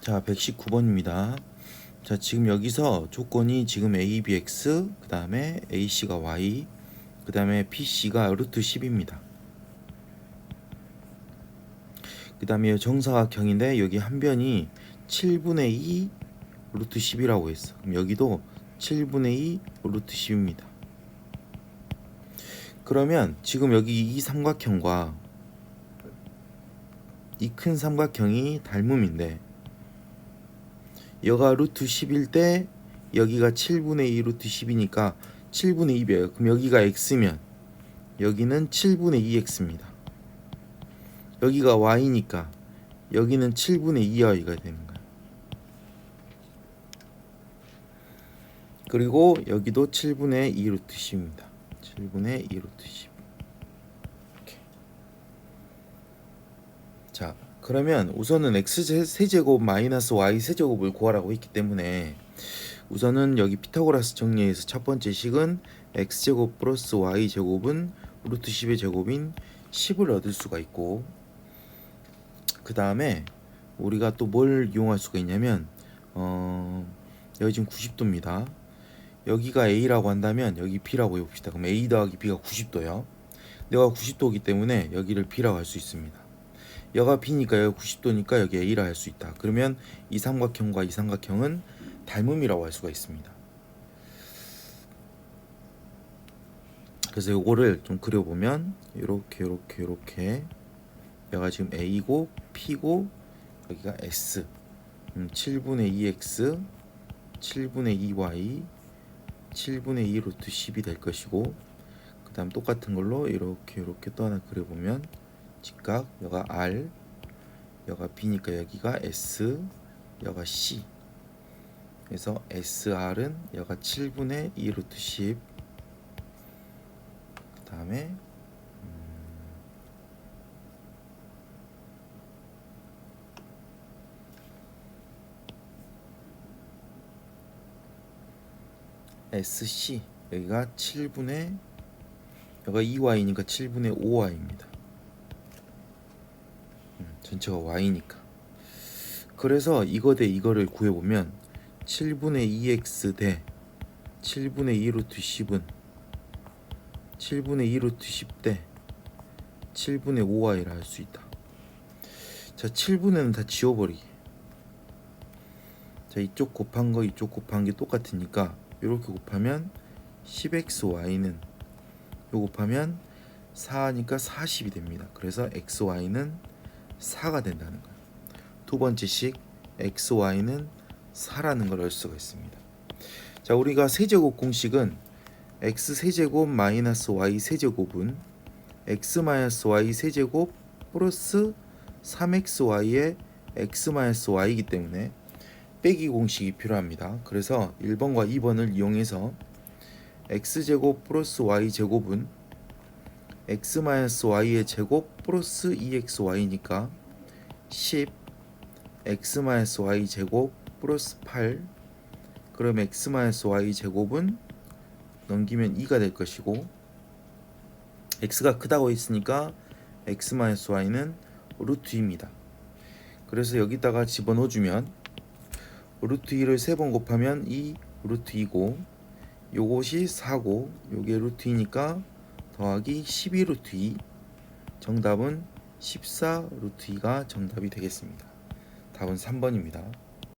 자, 119번입니다. 자, 지금 여기서 조건이 지금 ABX, 그 다음에 AC가 Y, 그 다음에 PC가 루트 10입니다. 그 다음에 정사각형인데 여기 한 변이 7분의 2 루트 10이라고 했어. 그럼 여기도 7분의 2 루트 10입니다. 그러면 지금 여기 이 삼각형과 이 큰 삼각형이 닮음인데 여가 루트 10일 때 여기가 7분의 2 루트 10이니까 7분의 2배요. 그럼 여기가 x면 여기는 7분의 2x입니다. 여기가 y니까 여기는 7분의 2y가 되는 거예요. 그리고 여기도 7분의 2 루트 10입니다. 7분의 2 루트 10. 이렇게. 자, 그러면 우선은 x 세제곱 마이너스 y 세제곱을 구하라고 했기 때문에 우선은 여기 피타고라스 정리에서 첫 번째 식은 x제곱 플러스 y제곱은 루트 10의 제곱인 10을 얻을 수가 있고 그 다음에 우리가 또 뭘 이용할 수가 있냐면 어 여기 지금 90도입니다. 여기가 a라고 한다면 여기 b라고 해봅시다. 그럼 a 더하기 b가 90도요. 내가 90도이기 때문에 여기를 b라고 할 수 있습니다 여가 b니까 여기 90도니까 여기 a라 할 수 있다. 그러면 이 삼각형과 이 삼각형은 닮음이라고 할 수가 있습니다. 그래서 요거를 좀 그려보면 이렇게 이렇게 이렇게 여기가 지금 A고 P고 여기가 S. 음, 7분의 2X 7분의 2Y 7분의 2 루트 10이 될 것이고 그 다음 똑같은 걸로 이렇게 이렇게 또 하나 그려보면 직각 여가 R 여가 B니까 여기가 S 여가 C. 그래서 SR은 여가 7분의 2 루트 10 그 다음에 SC 여기가 7분의 여기가 2y니까 7분의 5y입니다. 음, 전체가 y니까. 그래서 이거 대 이거를 구해보면 7분의 2x 대 7분의 2 루트 10은 7분의 2 루트 10대 7분의 5y라 할 수 있다. 자, 7분의는 다 지워버리기. 자, 이쪽 곱한 거 이쪽 곱한 게 똑같으니까 이렇게 곱하면 10xy는 요 곱하면 4니까 40이 됩니다. 그래서 xy는 4가 된다는 거예요. 두 번째 식 xy는 4라는 걸 알 수가 있습니다. 자, 우리가 세제곱 공식은 x 세제곱 마이너스 y 세제곱은 x 마이너스 y 세제곱 플러스 3xy의 x 마이너스 y이기 때문에 빼기 공식이 필요합니다. 그래서 1번과 2번을 이용해서 x제곱 플러스 y제곱은 x 마이너스 y의 제곱 플러스 2xy니까 10 x 마이너스 y 제곱 플러스 8 그럼 x 마이너스 y 제곱은 넘기면 2가 될 것이고 x가 크다고 했으니까 x 마이너스 y는 루트 2입니다. 그래서 여기다가 집어넣어 주면 루트 2를 세번 곱하면 2 루트 2고 요것이 4고 요게 루트 2니까 더하기 12 루트 2 정답은 14 루트 2가 정답이 되겠습니다. 답은 3번입니다.